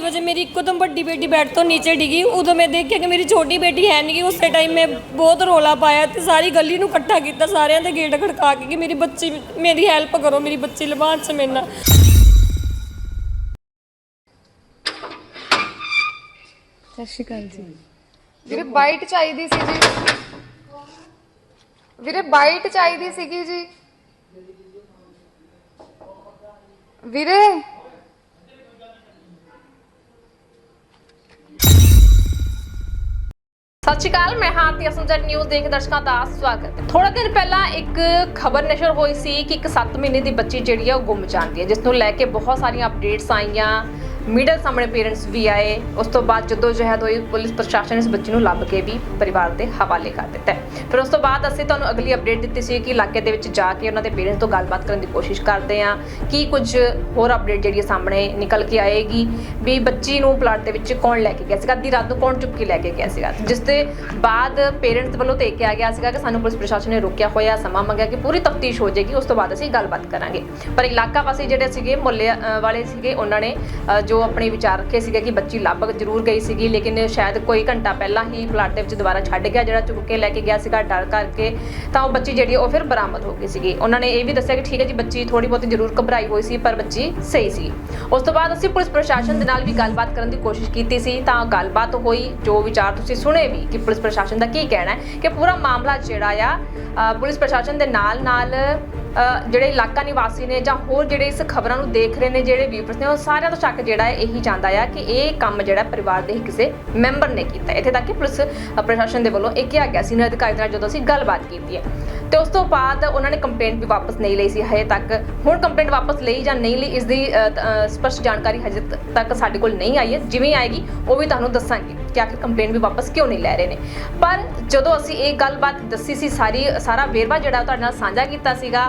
2:30 ਵਜੇ ਮੇਰੀ ਇੱਕਦਮ ਵੱਡੀ ਬੇਟੀ ਬੈੱਡ ਤੋਂ ਨੀਚੇ ਡਿੱਗੀ। ਉਦੋਂ ਮੈਂ ਦੇਖਿਆ ਕਿ ਮੇਰੀ ਛੋਟੀ ਬੇਟੀ ਹੈ ਨਹੀਂ ਗੀ ਉਸੇ ਟਾਈਮ ਮੈਂ ਬਹੁਤ ਰੋਲਾ ਪਾਇਆ ਤੇ ਸਾਰੀ ਗਲੀ ਨੂੰ ਇਕੱਠਾ ਕੀਤਾ ਸਾਰਿਆਂ ਦੇ ਗੇਟ ਖੜਕਾ ਕੇ ਕਿ ਮੇਰੀ ਬੱਚੀ ਮੇਰੀ ਹੈਲਪ ਕਰੋ ਮੇਰੀ ਬੱਚੀ ਲਵਾਂ ਚ ਮੇਰੇ ਨਾਲ। ਸਤਿ ਸ਼੍ਰੀ ਅਕਾਲ ਜੀ। ਵੀਰੇ ਬਾਈਟ ਚਾਹੀਦੀ ਸੀ ਜੀ। ਵੀਰੇ ਬਾਈਟ ਚਾਹੀਦੀ ਸੀਗੀ ਜੀ। ਵੀਰੇ ਸਤਿ ਸ਼੍ਰੀ ਅਕਾਲ, ਮੈਂ ਹਾਂ ਤੇ ਅਸਮਜਨ ਨਿਊਜ਼ ਦੇਖ ਦਰਸ਼ਕਾਂ ਦਾ ਸਵਾਗਤ। ਹੈ ਥੋੜਾ ਦਿਨ ਪਹਿਲਾਂ ਇੱਕ ਖਬਰ ਨਸ਼ਰ ਹੋਈ ਸੀ ਕਿ ਇੱਕ 7 ਮਹੀਨੇ ਦੀ ਬੱਚੀ ਜਿਹੜੀ ਆ ਉਹ ਗੁੰਮ ਜਾਂਦੀ ਹੈ, ਜਿਸ ਨੂੰ ਲੈ ਕੇ ਬਹੁਤ ਸਾਰੀਆਂ ਅਪਡੇਟਸ ਆਈਆਂ। ਮੀਡੀਆ ਸਾਹਮਣੇ ਪੇਰੈਂਟਸ ਵੀ ਆਏ। ਉਸ ਤੋਂ ਬਾਅਦ ਜਦੋਂ ਜਹਿਦ ਹੋਈ, ਪੁਲਿਸ ਪ੍ਰਸ਼ਾਸਨ ਇਸ ਬੱਚੀ ਨੂੰ ਲੱਭ ਕੇ ਵੀ ਪਰਿਵਾਰ ਦੇ ਹਵਾਲੇ ਕਰ ਦਿੱਤਾ ਫਿਰ ਉਸ ਤੋਂ ਬਾਅਦ ਅਸੀਂ ਤੁਹਾਨੂੰ ਅਗਲੀ ਅਪਡੇਟ ਦਿੱਤੀ ਸੀ ਕਿ ਇਲਾਕੇ ਦੇ ਵਿੱਚ ਜਾ ਕੇ ਉਹਨਾਂ ਦੇ ਪੇਰੈਂਟਸ ਤੋਂ ਗੱਲਬਾਤ ਕਰਨ ਦੀ ਕੋਸ਼ਿਸ਼ ਕਰਦੇ ਹਾਂ। ਕੀ ਕੁਝ ਹੋਰ ਅਪਡੇਟ ਜਿਹੜੀ ਹੈ ਸਾਹਮਣੇ ਨਿਕਲ ਕੇ ਆਏਗੀ? ਵੀ ਬੱਚੀ ਨੂੰ ਪਲਾਟ ਦੇ ਵਿੱਚ ਕੌਣ ਲੈ ਕੇ ਗਿਆ ਸੀਗਾ? ਅੱਧੀ ਰਾਤ ਨੂੰ ਕੌਣ ਚੁੱਕ ਕੇ ਲੈ ਕੇ ਗਿਆ ਸੀਗਾ? ਜਿਸ ਦੇ ਬਾਅਦ ਪੇਰੈਂਟਸ ਵੱਲੋਂ ਤੇ ਕਿਹਾ ਗਿਆ ਸੀਗਾ ਕਿ ਸਾਨੂੰ ਪੁਲਿਸ ਪ੍ਰਸ਼ਾਸਨ ਨੇ ਰੋਕਿਆ ਹੋਇਆ, ਸਮਾਂ ਮੰਗਿਆ ਕਿ ਪੂਰੀ ਤਫਤੀਸ਼ ਹੋ ਜਾਏਗੀ, ਉਸ ਤੋਂ ਬਾਅਦ ਅਸੀਂ ਗੱਲਬਾਤ ਕਰਾਂਗੇ। ਪਰ ਇਲਾਕਾ ਵਾਸੀ ਜਿਹੜੇ ਸੀਗੇ, ਮੁਹੱਲੇ ਵਾਲੇ ਸੀਗੇ, ਉਹਨਾਂ ਨੇ ਜੋ ਆਪਣੇ ਵਿਚਾਰ ਰੱਖੇ ਸੀਗੇ ਕਿ ਬੱਚੀ ਲੱਭ ਜ਼ਰੂਰ ਗਈ ਸੀਗੀ, ਲੇਕਿਨ ਸ਼ਾਇਦ ਕੋਈ ਘੰਟਾ ਪਹਿਲਾਂ ਹੀ ਪਲਾਟ ਦੇ ਵਿੱਚ ਦੁਬਾਰਾ ਛੱਡ ਗਿਆ, ਜਿਹੜਾ ਚੁੱਕ ਕੇ ਲੈ ਕੇ ਗਿਆ ਸੀਗਾ ਡਰ ਕਰਕੇ, ਤਾਂ ਉਹ ਬੱਚੀ ਜਿਹੜੀ ਉਹ ਫਿਰ ਬਰਾਮਦ ਹੋ ਗਈ ਸੀਗੀ। ਉਹਨਾਂ ਨੇ ਇਹ ਵੀ ਦੱਸਿਆ ਕਿ ਠੀਕ ਹੈ ਜੀ, ਬੱਚੀ ਥੋੜੀ ਬਹੁਤੀ ਜ਼ਰੂਰ ਘਬਰਾਈ ਹੋਈ ਸੀ, ਪਰ ਬੱਚੀ ਸਹੀ ਸੀ। ਉਸ ਤੋਂ ਬਾਅਦ ਅਸੀਂ ਪੁਲਿਸ ਪ੍ਰਸ਼ਾਸਨ ਦੇ ਨਾਲ ਵੀ ਗੱਲਬਾਤ ਕਰਨ ਦੀ ਕੋਸ਼ਿਸ਼ ਕੀਤੀ ਸੀ, ਤਾਂ ਗੱਲਬਾਤ ਹੋਈ, ਜੋ ਵਿਚਾਰ ਤੁਸੀਂ ਸੁਣੇ ਵੀ ਕਿ ਪੁਲਿਸ ਪ੍ਰਸ਼ਾਸਨ ਦਾ ਕੀ ਕਹਿਣਾ ਹੈ, ਕਿ ਪੂਰਾ ਮਾਮਲਾ ਜਿਹੜਾ ਆ ਪੁਲਿਸ ਪ੍ਰਸ਼ਾਸਨ ਦੇ ਨਾਲ ਨਾਲ ਜਿਹੜੇ ਇਲਾਕਾ ਨਿਵਾਸੀ ਨੇ ਜਾਂ ਹੋਰ ਜਿਹੜੇ ਇਸ ਖਬਰਾਂ ਨੂੰ ਦੇਖ ਰਹੇ ਨੇ ਜਿਹੜੇ ਵਿਊਅਰਸ ਨੇ ਉਹ ਸਾਰਿਆਂ ਤੋਂ ਸ਼ੱਕ ਜਿਹੜਾ ਹੈ ਇਹੀ ਜਾਂਦਾ ਆ ਕਿ ਇਹ ਕੰਮ ਜਿਹੜਾ ਪਰਿਵਾਰ ਦੇ ਹੀ ਕਿਸੇ ਮੈਂਬਰ ਨੇ ਕੀਤਾ। ਇੱਥੇ ਤੱਕ ਕਿ ਪੁਲਿਸ ਪ੍ਰਸ਼ਾਸਨ ਦੇ ਵੱਲੋਂ ਇਹ ਕਿਹਾ ਗਿਆ ਸੀਨੀਅਰ ਅਧਿਕਾਰੀ ਨਾਲ ਜਦੋਂ ਅਸੀਂ ਗੱਲਬਾਤ ਕੀਤੀ ਹੈ। ਤੇ ਉਸ ਤੋਂ ਬਾਅਦ ਉਹਨਾਂ ਨੇ ਕੰਪਲੇਂਟ ਵੀ ਵਾਪਸ ਨਹੀਂ ਲਈ ਸੀ ਹਜੇ ਤੱਕ। ਹੁਣ ਕੰਪਲੇਂਟ ਵਾਪਸ ਲਈ ਜਾਂ ਨਹੀਂ ਲਈ ਇਸ ਦੀ ਅ, ਸਪਸ਼ਟ ਜਾਣਕਾਰੀ ਹਜੇ ਤੱਕ ਸਾਡੇ ਕੋਲ ਨਹੀਂ ਆਈ ਹੈ। ਜਿਵੇਂ ਆਏਗੀ ਉਹ ਵੀ ਤੁਹਾਨੂੰ ਦੱਸਾਂਗੇ। ਕਿ ਆਖਿਰ ਕੰਪਲੇਂਟ ਵੀ ਵਾਪਸ ਕਿਉਂ ਨਹੀਂ ਲੈ ਰਹੇ ਨੇ? ਪਰ ਜਦੋਂ ਅਸੀਂ ਇਹ ਗੱਲਬਾਤ ਦੱਸੀ ਸੀ, ਸਾਰੀ, ਸਾਰਾ ਵੇਰਵਾ ਜਿਹੜਾ ਤੁਹਾਡੇ ਨਾਲ ਸਾਂਝਾ ਕੀਤਾ ਸੀਗਾ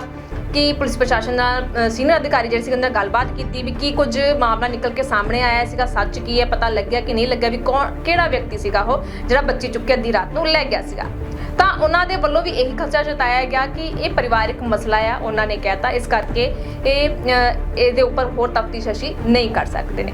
ਕਿ ਪੁਲਿਸ ਪ੍ਰਸ਼ਾਸਨ ਨਾਲ ਸੀਨੀਅਰ ਅਧਿਕਾਰੀ ਜਿਹੜੇ ਸੀ ਉਹਨਾਂ ਨਾਲ ਗੱਲਬਾਤ ਕੀਤੀ ਵੀ ਕੀ ਕੁਝ ਮਾਮਲਾ ਨਿਕਲ ਕੇ ਸਾਹਮਣੇ ਆਇਆ ਸੀਗਾ, ਸੱਚ ਕੀ ਹੈ, ਪਤਾ ਲੱਗਿਆ ਕਿ ਨਹੀਂ ਲੱਗਿਆ, ਵੀ ਕੌਣ, ਕਿਹੜਾ ਵਿਅਕਤੀ ਸੀਗਾ ਉਹ ਜਿਹੜਾ ਬੱਚੀ ਚੁੱਕ ਕੇ ਅੱਧੀ ਰਾਤ ਨੂੰ ਲੈ ਗਿਆ ਸੀਗਾ। ਤਾਂ ਉਹਨਾਂ ਦੇ ਵੱਲੋਂ ਵੀ ਇਹੀ ਖਰਚਾ ਜਤਾਇਆ ਗਿਆ ਕਿ ਇਹ ਪਰਿਵਾਰਕ ਮਸਲਾ ਆ, ਉਹਨਾਂ ਨੇ ਕਹਿਤਾ ਇਸ ਕਰਕੇ ਇਹ ਇਹਦੇ ਉੱਪਰ ਹੋਰ ਤਫਤੀਸ਼ ਅਸੀਂ ਨਹੀਂ ਕਰ ਸਕਦੇ ਨੇ।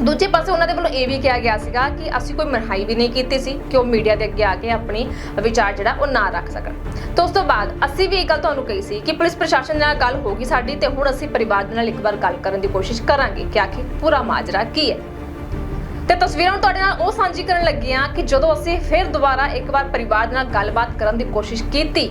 ਦੂਜੇ ਪਾਸੇ ਉਹਨਾਂ ਦੇ ਵੱਲੋਂ ਇਹ ਵੀ ਕਿਹਾ ਗਿਆ ਸੀਗਾ ਕਿ ਅਸੀਂ ਕੋਈ ਮਨਹਾਈ ਵੀ ਨਹੀਂ ਕੀਤੀ ਸੀ ਕਿ ਉਹ ਮੀਡੀਆ ਦੇ ਅੱਗੇ ਆ ਕੇ ਆਪਣੀ ਵਿਚਾਰ ਜਿਹੜਾ ਉਹ ਨਾ ਰੱਖ ਸਕਣ। ਤੇ ਉਸ ਤੋਂ ਬਾਅਦ ਅਸੀਂ ਵੀ ਇਹ ਗੱਲ ਤੁਹਾਨੂੰ ਕਹੀ ਸੀ ਕਿ ਪੁਲਿਸ ਪ੍ਰਸ਼ਾਸਨ ਨਾਲ ਗੱਲ ਹੋ ਗਈ ਸਾਡੀ ਤੇ ਹੁਣ ਅਸੀਂ ਪਰਿਵਾਰ ਦੇ ਨਾਲ ਇੱਕ ਵਾਰ ਗੱਲ ਕਰਨ ਦੀ ਕੋਸ਼ਿਸ਼ ਕਰਾਂਗੇ ਕਿ ਆਖਿਰ ਪੂਰਾ ਮਾਜਰਾ ਕੀ ਹੈ। ਤੇ ਤਸਵੀਰਾਂ ਨੂੰ ਤੁਹਾਡੇ ਨਾਲ ਉਹ ਸਾਂਝੀ ਕਰਨ ਲੱਗੇ ਹਾਂ ਕਿ ਜਦੋਂ ਅਸੀਂ ਫਿਰ ਦੁਬਾਰਾ ਇੱਕ ਵਾਰ ਪਰਿਵਾਰ ਨਾਲ ਗੱਲਬਾਤ ਕਰਨ ਦੀ ਕੋਸ਼ਿਸ਼ ਕੀਤੀ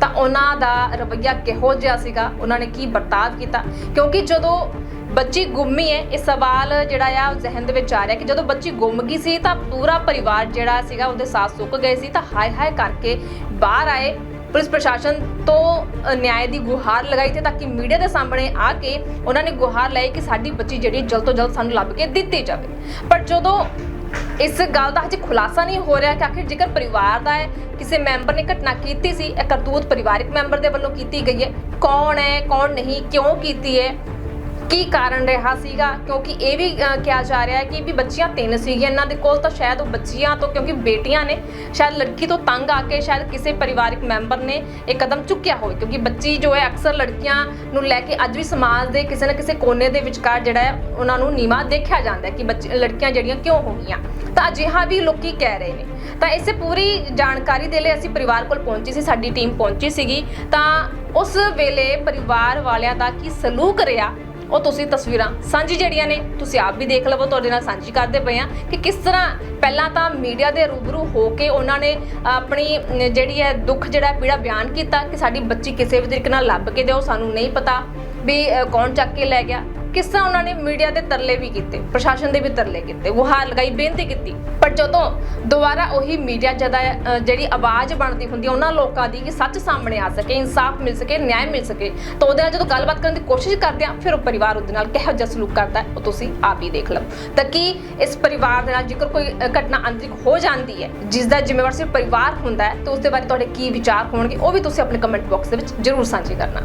ਤਾਂ ਉਹਨਾਂ ਦਾ ਰਵੱਈਆ ਕਿਹੋ ਜਿਹਾ ਸੀਗਾ? ਉਹਨਾਂ ਨੇ ਕੀ ਵਰਤਾਵ ਕੀਤਾ? ਕਿਉਂਕਿ ਜਦੋਂ ਬੱਚੀ ਗੁੰਮੀ ਹੈ ਇਹ ਸਵਾਲ ਜਿਹੜਾ ਆ ਉਹ ਜ਼ਿਹਨ ਦੇ ਵਿੱਚ ਆ ਰਿਹਾ ਕਿ ਜਦੋਂ ਬੱਚੀ ਗੁੰਮ ਗਈ ਸੀ ਤਾਂ ਪੂਰਾ ਪਰਿਵਾਰ ਜਿਹੜਾ ਸੀਗਾ ਉਹਦੇ ਸਾਥ ਸੁੱਕ ਗਏ ਸੀ ਤਾਂ ਹਾਏ ਹਾਏ ਕਰਕੇ ਬਾਹਰ ਆਏ। ਪੁਲਿਸ ਪ੍ਰਸ਼ਾਸਨ ਤੋਂ ਅ, ਨਿਆਂ ਦੀ ਗੁਹਾਰ ਲਗਾਈ ਤੇ ਤਾਂ ਕਿ ਮੀਡੀਆ ਦੇ ਸਾਹਮਣੇ ਆ ਕੇ ਉਹਨਾਂ ਨੇ ਗੁਹਾਰ ਲਾਈ ਕਿ ਸਾਡੀ ਬੱਚੀ ਜਿਹੜੀ ਜਲਦ ਤੋਂ ਜਲਦ ਸਾਨੂੰ ਲੱਭ ਕੇ ਦਿੱਤੀ ਜਾਵੇ। ਪਰ ਜਦੋਂ ਇਸ ਗੱਲ ਦਾ ਹਜੇ ਖੁਲਾਸਾ ਨਹੀਂ ਹੋ ਰਿਹਾ ਕਿ ਆਖਿਰ ਜੇਕਰ ਪਰਿਵਾਰ ਦਾ ਹੈ, ਕਿਸੇ ਮੈਂਬਰ ਨੇ ਘਟਨਾ ਕੀਤੀ ਸੀ, ਇਹ ਕਰਤੂਤ ਪਰਿਵਾਰਕ ਮੈਂਬਰ ਦੇ ਵੱਲੋਂ ਕੀਤੀ ਗਈ ਹੈ। ਕੌਣ ਹੈ, ਕੌਣ ਨਹੀਂ, ਕਿਉਂ ਕੀਤੀ ਹੈ? ਕੀ ਕਾਰਨ ਰਿਹਾ ਸੀਗਾ? ਕਿਉਂਕਿ ਇਹ ਵੀ ਕਿਹਾ ਜਾ ਰਿਹਾ ਹੈ ਕਿ ਵੀ ਬੱਚੀਆਂ ਤਿੰਨ ਸੀਗੀਆਂ। ਇਹਨਾਂ ਦੇ ਕੋਲ ਤਾਂ ਸ਼ਾਇਦ ਉਹ ਬੱਚੀਆਂ ਤੋਂ, ਕਿਉਂਕਿ ਬੇਟੀਆਂ ਨੇ, ਸ਼ਾਇਦ ਲੜਕੀ ਤੋਂ ਤੰਗ ਆ ਕੇ ਸ਼ਾਇਦ ਕਿਸੇ ਪਰਿਵਾਰਕ ਮੈਂਬਰ ਨੇ ਇਹ ਕਦਮ ਚੁੱਕਿਆ ਹੋਵੇ। ਕਿਉਂਕਿ ਬੱਚੀ ਜੋ ਹੈ, ਅਕਸਰ ਲੜਕੀਆਂ ਨੂੰ ਲੈ ਕੇ ਅੱਜ ਵੀ ਸਮਾਜ ਦੇ ਕਿਸੇ ਨਾ ਕਿਸੇ ਕੋਨੇ ਦੇ ਵਿਚਕਾਰ ਜਿਹੜਾ ਹੈ, ਉਹਨਾਂ ਨੂੰ ਨੀਵਾ ਦੇਖਿਆ ਜਾਂਦਾ ਹੈ ਕਿ ਬੱਚੀ, ਲੜਕੀਆਂ ਜਿਹੜੀਆਂ ਕਿਉਂ ਹੋ ਗਈਆਂ ਤਾਂ ਅਜਿਹਾ ਵੀ ਲੋਕੀ ਕਹਿ ਰਹੇ ਨੇ? ਤਾਂ ਇਸੇ ਪੂਰੀ ਜਾਣਕਾਰੀ ਦੇ ਲਈ ਅਸੀਂ ਪਰਿਵਾਰ ਕੋਲ ਪਹੁੰਚੀ ਸੀ, ਸਾਡੀ ਟੀਮ ਪਹੁੰਚੀ ਸੀਗੀ। ਤਾਂ ਉਸ ਵੇਲੇ ਪਰਿਵਾਰ ਵਾਲਿਆਂ ਦਾ ਕੀ ਸਲੂਕ ਰਿਹਾ? ਉਹ ਤੁਸੀਂ ਤਸਵੀਰਾਂ ਸਾਂਝੀ ਜਿਹੜੀਆਂ ਨੇ, ਤੁਸੀਂ ਆਪ ਵੀ ਦੇਖ ਲਵੋ, ਤੁਹਾਡੇ ਨਾਲ ਸਾਂਝੀ ਕਰਦੇ ਪਏ ਆ ਕਿ ਕਿਸ ਤਰ੍ਹਾਂ ਪਹਿਲਾਂ ਤਾਂ ਮੀਡੀਆ ਦੇ ਰੂਬਰੂ ਹੋ ਕੇ ਉਹਨਾਂ ਨੇ ਆਪਣੀ ਜਿਹੜੀ ਹੈ ਦੁੱਖ ਜਿਹੜਾ ਪੀੜਾ ਬਿਆਨ ਕੀਤਾ ਕਿ ਸਾਡੀ ਬੱਚੀ ਕਿਸੇ ਵੀ ਤਰੀਕੇ ਨਾਲ ਲੱਭ ਕੇ ਦਿਓ, ਸਾਨੂੰ ਨਹੀਂ ਪਤਾ ਵੀ ਕੌਣ ਚੱਕ ਕੇ ਲੈ ਗਿਆ। ਕਿਸ ਤਰ੍ਹਾਂ ਉਹਨਾਂ ਨੇ ਮੀਡੀਆ ਦੇ ਤਰਲੇ ਵੀ ਕੀਤੇ, ਪ੍ਰਸ਼ਾਸਨ ਦੇ ਵੀ ਤਰਲੇ ਕੀਤੇ ਉਹ ਲਗਾਈ, ਬੇਨਤੀ ਕੀਤੀ। ਪਰ ਜਦੋਂ ਦੁਬਾਰਾ ਉਹੀ ਮੀਡੀਆ ਜਦਾ ਜਿਹੜੀ ਆਵਾਜ਼ ਬਣਦੀ ਹੁੰਦੀ ਹੈ ਉਹਨਾਂ ਲੋਕਾਂ ਦੀ ਕਿ ਸੱਚ ਸਾਹਮਣੇ ਆ ਸਕੇ, ਇਨਸਾਫ ਮਿਲ ਸਕੇ, ਨਿਆਂ ਮਿਲ ਸਕੇ, ਤਾਂ ਉਹਦੇ ਨਾਲ ਜਦੋਂ ਗੱਲਬਾਤ ਕਰਨ ਦੀ ਕੋਸ਼ਿਸ਼ ਕਰਦੇ ਆ, ਫਿਰ ਉਹ ਪਰਿਵਾਰ ਉਹਦੇ ਨਾਲ ਕਿਹੋ ਜਿਹਾ ਸਲੂਕ ਕਰਦਾ, ਉਹ ਤੁਸੀਂ ਆਪ ਹੀ ਦੇਖ ਲਓ। ਤਾਂ ਕਿ ਇਸ ਪਰਿਵਾਰ ਦੇ ਨਾਲ ਜੇਕਰ ਕੋਈ ਘਟਨਾ ਅੰਤਰਿਕ ਹੋ ਜਾਂਦੀ ਹੈ, ਜਿਸ ਦਾ ਜ਼ਿੰਮੇਵਾਰ ਸਿਰਫ ਪਰਿਵਾਰ ਹੁੰਦਾ ਹੈ, ਤਾਂ ਉਸ ਦੇ ਬਾਰੇ ਤੁਹਾਡੇ ਕੀ ਵਿਚਾਰ ਹੋਣਗੇ, ਉਹ ਵੀ ਤੁਸੀਂ ਆਪਣੇ ਕਮੈਂਟ ਬਾਕਸ ਦੇ ਵਿੱਚ ਜ਼ਰੂਰ ਸਾਂਝੇ ਕਰਨਾ।